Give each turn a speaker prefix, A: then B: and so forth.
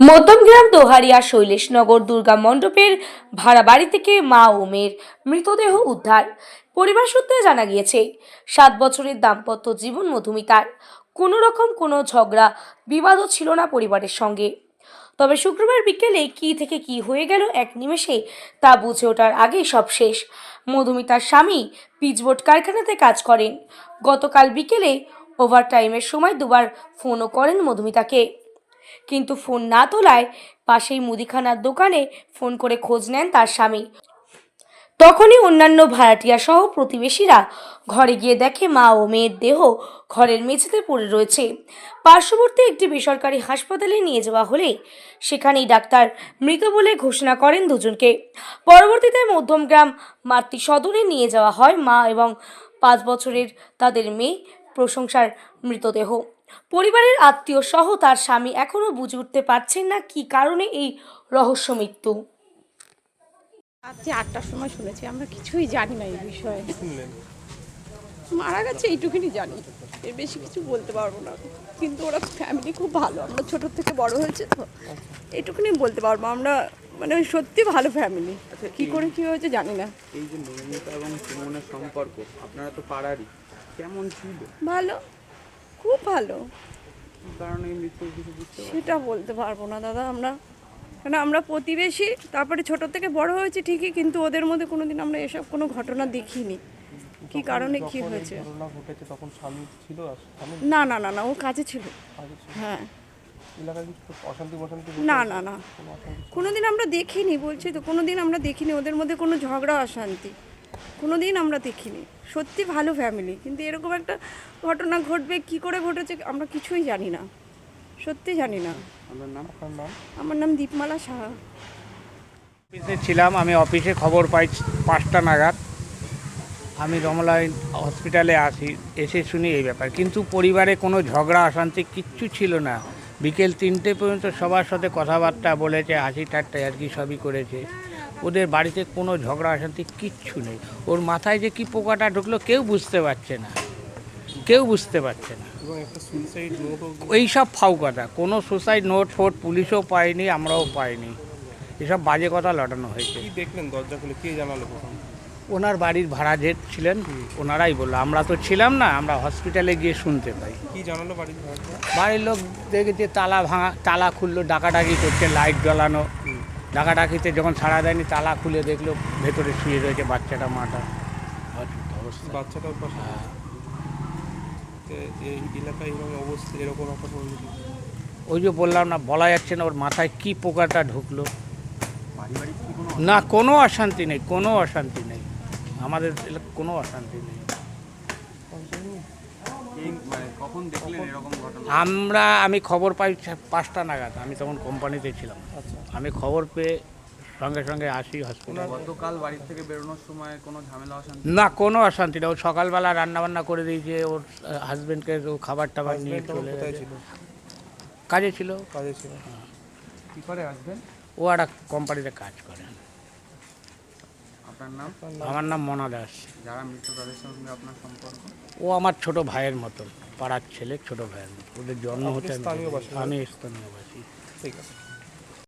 A: মধ্যমগ্রাম দোহারিয়া শৈলেশনগর দুর্গা মণ্ডপের ভাড়া বাড়ি থেকে মা ও মেয়ের মৃতদেহ উদ্ধার। পরিবার সূত্রে জানা গিয়েছে, সাত বছরের দাম্পত্য জীবন মধুমিতার। কোনো রকম কোনো ঝগড়া, বিবাদও ছিল না পরিবারের সঙ্গে। তবে শুক্রবার বিকেলে কি থেকে কি হয়ে গেল এক নিমেষে তা বুঝে ওঠার আগেই সব শেষ। মধুমিতার স্বামী পিচবোর্ড কারখানাতে কাজ করেন। গতকাল বিকেলে ওভারটাইমের সময় দুবার ফোনও করেন মধুমিতাকে। কিন্তু ফোন না তোলায় পাশেই মুদিখানার দোকানে ফোন করে খোঁজ নেন তার স্বামী। তখনই অন্যান্য ভাড়াটিয়া সহ প্রতিবেশীরা ঘরে গিয়ে দেখে মা ও মেয়ের দেহ ঘরের মেঝেতে পড়ে রয়েছে। পার্শ্ববর্তী একটি বেসরকারি হাসপাতালে নিয়ে যাওয়া হলে সেখানেই ডাক্তার মৃত বলে ঘোষণা করেন দুজনকে। পরবর্তীতে মধ্যমগ্রাম মাতৃ সদনে নিয়ে যাওয়া হয় মা এবং পাঁচ বছরের তাদের মেয়ে প্রশংসার মৃতদেহ। পরিবারের আত্মীয় সহ তার স্বামী এখনও বুঝে উঠতে পারছেন না কী কারণে এই রহস্য মৃত্যু।
B: রাত্রি আটটার সময় শুনেছি আমরা কিছুই জানি না এই বিষয়ে। মারা গেছে এইটুকুনি জানি এর বেশি কিছু বলতে পারব না। কিন্তু ওরা ফ্যামিলি খুব ভালো আমরা ছোটোর থেকে বড় হয়েছে তো। এইটুকুনি বলতে পারব আমরা মানে সত্যি ভালো ফ্যামিলি কি করে কি হয়েছে জানি না।
C: এই যে মৌমিতা এবং সুমনের সম্পর্ক আপনারা তো পাড়ারই কেমন ছিল?
B: ভালো। খুব ভালো? সেটা বলতে পারব না দাদা আমরা কেন আমরা প্রতিবেশী তারপরে ছোট থেকে বড় হয়েছি ঠিকই কিন্তু ওদের মধ্যে কোনোদিন আমরা এসব কোনো ঘটনা দেখিনি। কি কারণে কি হয়েছে? না না না না ও কাজে ছিল। হ্যাঁ। না না না। কোনোদিন আমরা দেখিনি বলছি তো কোনোদিন আমরা দেখিনি ওদের মধ্যে কোনো ঝগড়া অশান্তি। কোনোদিন আমরা দেখিনি। সত্যি ভালো ফ্যামিলি কিন্তু এরকম একটা ঘটনা ঘটবে কি করে ঘটেছে আমরা কিছুই জানি না। সত্যি জানি না।
C: নাম?
D: নাম?
B: আমার নাম দীপমালা সাহা।
E: অফিসে ছিলাম আমি অফিসে খবর পাই পাঁচটা নাগাদ। আমি রমলা হসপিটালে আসি এসে শুনি এই ব্যাপার। কিন্তু পরিবারে কোনো ঝগড়া অশান্তি কিচ্ছু ছিল না। বিকেল তিনটে পর্যন্ত সবার সাথে কথাবার্তা বলেছে হাসি ঠাট্টা আর কি সবই করেছে। ওদের বাড়িতে কোনো ঝগড়া অশান্তি কিচ্ছু নেই। ওর মাথায় যে কি পোকাটা ঢুকলো কেউ বুঝতে পারছে না। কেউ বুঝতে পারছে না। এইসব ফাউ কথা। কোনো সুসাইড নোট ফোট পুলিশও পায়নি আমরাও পাইনি। এসব বাজে কথা লটানো হয়েছে।
D: দেখলেন দরজা খুলে? কে জানালো
E: ওনার বাড়ির ভাড়া যে ছিলেন ওনারাই বলল আমরা তো ছিলাম না আমরা হসপিটালে গিয়ে শুনতে পাই।
D: কি জানালো বাড়ির
E: বাড়ির লোক দেখেছে তালা ভাঙা তালা খুললো ডাকাডাকি করছে লাইট জ্বালানো। ডাকাডাকিতে যখন ছাড়া দেয়নি তালা খুলে দেখল ভেতরে শুয়ে রয়েছে বাচ্চাটা মাটা।
D: বাচ্চাটার পাশে। এই এলাকায় এরকম অবস্থা এরকম একটা
E: ওই যে বললাম না বলা যাচ্ছে না ওর মাথায় কি পোকাটা ঢুকলো। না কোনো অশান্তি নেই কোনো অশান্তি নেই। আমাদের এলাকায় কোনো অশান্তি নেই।
C: কখন দেখলেন এরকম ঘটনা?
E: আমরা আমি খবর পাই পাঁচটা নাগাদ আমি তখন কোম্পানিতে ছিলাম।
D: আচ্ছা।
E: আমি খবর পেয়ে সঙ্গে সঙ্গে আসি হসপিটাল
C: গতকাল বাড়ির থেকে বেরোনোর সময় কোনো ঝামেলা অশান্তি?
E: না কোনো অশান্তি নেই ও সকালবেলা রান্না বান্না করে দিয়েছে ওর হাজবেন্ডকে ও খাবার টাবার নিয়ে চলে কাজে ছিল।
D: কাজে ছিল।
C: কি করে আসবেন
E: ও একটা কোম্পানিতে কাজ করে।
C: আপনার নাম?
E: আমার নাম মনা দাস।
C: যারা মৃত্যু তাদের সঙ্গে আপনার সম্পর্ক?
E: ও আমার ছোট ভাইয়ের মতন পাড়ার ছেলে ছোট ভাইয়ের মতো। ওদের জন্ম
D: হচ্ছে
E: হতে আমি
D: স্থানীয়
E: আমি স্থানীয় বাসী।
D: ঠিক আছে।